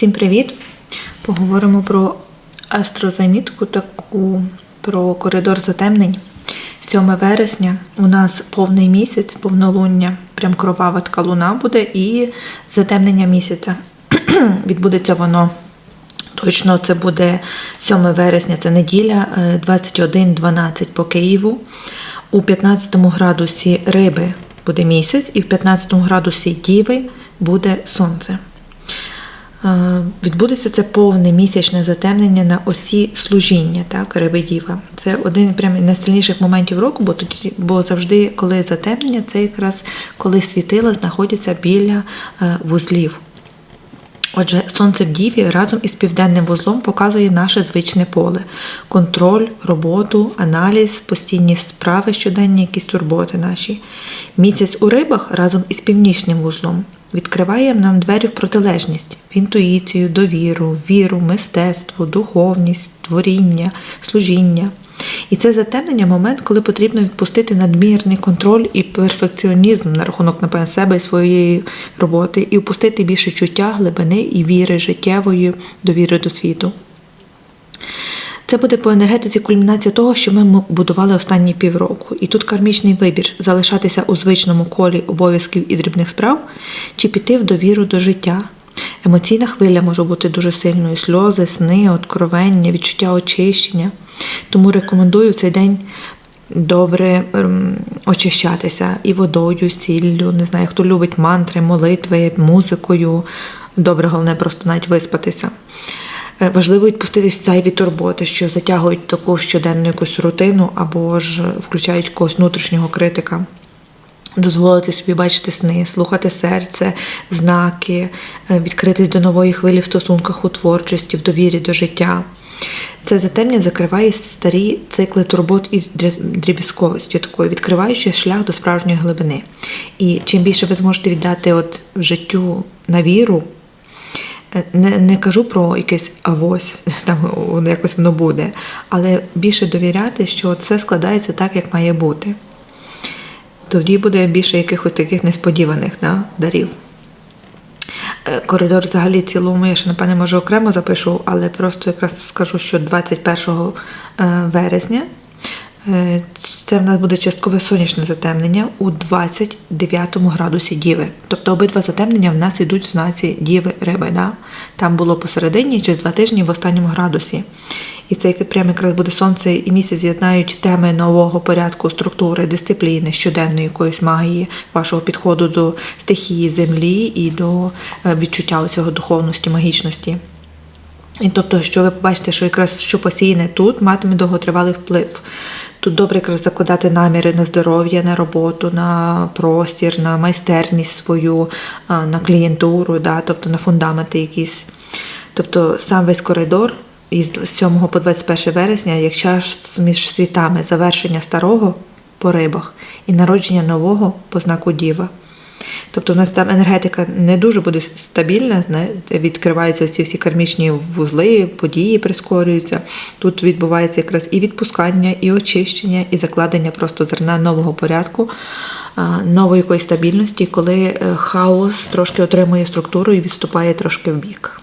Всім привіт! Поговоримо про астрозамітку, таку про коридор затемнень. 7 вересня у нас повний місяць, повнолуння, прям кровава луна буде і затемнення місяця. Відбудеться воно точно, це буде 7 вересня, це неділя, е, 21.12 по Києву. У 15 градусі риби буде місяць, і в 15 градусі Діви буде сонце. Відбудеться це повне місячне затемнення на осі служіння, так, риби діва. Це один прям із найсильніших моментів року, бо тоді, бо завжди, коли затемнення, це якраз коли світила знаходяться біля е, вузлів. Отже, сонце в Діві разом із південним вузлом показує наше звичне поле: контроль, роботу, аналіз, постійні справи щоденні, якісь турботи наші. Місяць у рибах разом із північним вузлом відкриває нам двері в протилежність, в інтуїцію, довіру, віру, мистецтво, духовність, творіння, служіння. І це затемнення момент, коли потрібно відпустити надмірний контроль і перфекціонізм на рахунок напевне себе і своєї роботи, і впустити більше чуття, глибини і віри життєвої довіри до світу. Це буде по енергетиці кульмінація того, що ми будували останні півроку. І тут кармічний вибір залишатися у звичному колі обов'язків і дрібних справ, чи піти в довіру до життя. Емоційна хвиля може бути дуже сильною: сльози, сни, откровення, відчуття очищення. Тому рекомендую цей день добре ем, очищатися і водою, сіллю, не знаю, хто любить мантри, молитви, музикою. Добре, головне просто навіть виспатися. Е, Важливо відпустити зайві турботи, що затягують таку щоденну якусь рутину або ж включають когось внутрішнього критика. Дозволити собі бачити сни, слухати серце, знаки, е, відкритись до нової хвилі в стосунках у творчості, в довірі до життя. Це затемнення закриває старі цикли турбот і дріб'язковості, такої, відкриваючи шлях до справжньої глибини. І чим більше ви зможете віддати от життю на віру, не, не кажу про якесь авось, там воно якось воно буде, але більше довіряти, що це складається так, як має бути. Тоді буде більше якихось таких несподіваних да, дарів. Е, Коридор взагалі цілому я ще, напевне, може окремо запишу, але просто якраз скажу, що 21 е, вересня це в нас буде часткове сонячне затемнення у 29 градусі Діви. Тобто обидва затемнення в нас йдуть в знаці Діви Риби. Да? Там було посередині через два тижні в останньому градусі. І це прямо якраз буде сонце і місяць з'єднають теми нового порядку, структури, дисципліни, щоденної якоїсь магії, вашого підходу до стихії землі і до е, відчуття цього духовності, магічності. І тобто, що ви побачите, що якраз що посіяне тут, матиме довготривалий вплив. Тут добре якраз закладати наміри на здоров'я, на роботу, на простір, на майстерність свою, на клієнтуру, да, тобто на фундаменти якісь. Тобто сам весь коридор із 7 по 21 вересня, як час між світами завершення старого по рибах і народження нового по знаку Діва. Тобто в нас там енергетика не дуже буде стабільна, відкриваються ці всі кармічні вузли, події прискорюються. Тут відбувається якраз і відпускання, і очищення, і закладення просто зерна нового порядку, нової якоїсь стабільності, коли е, хаос трошки отримує структуру і відступає трошки в бік.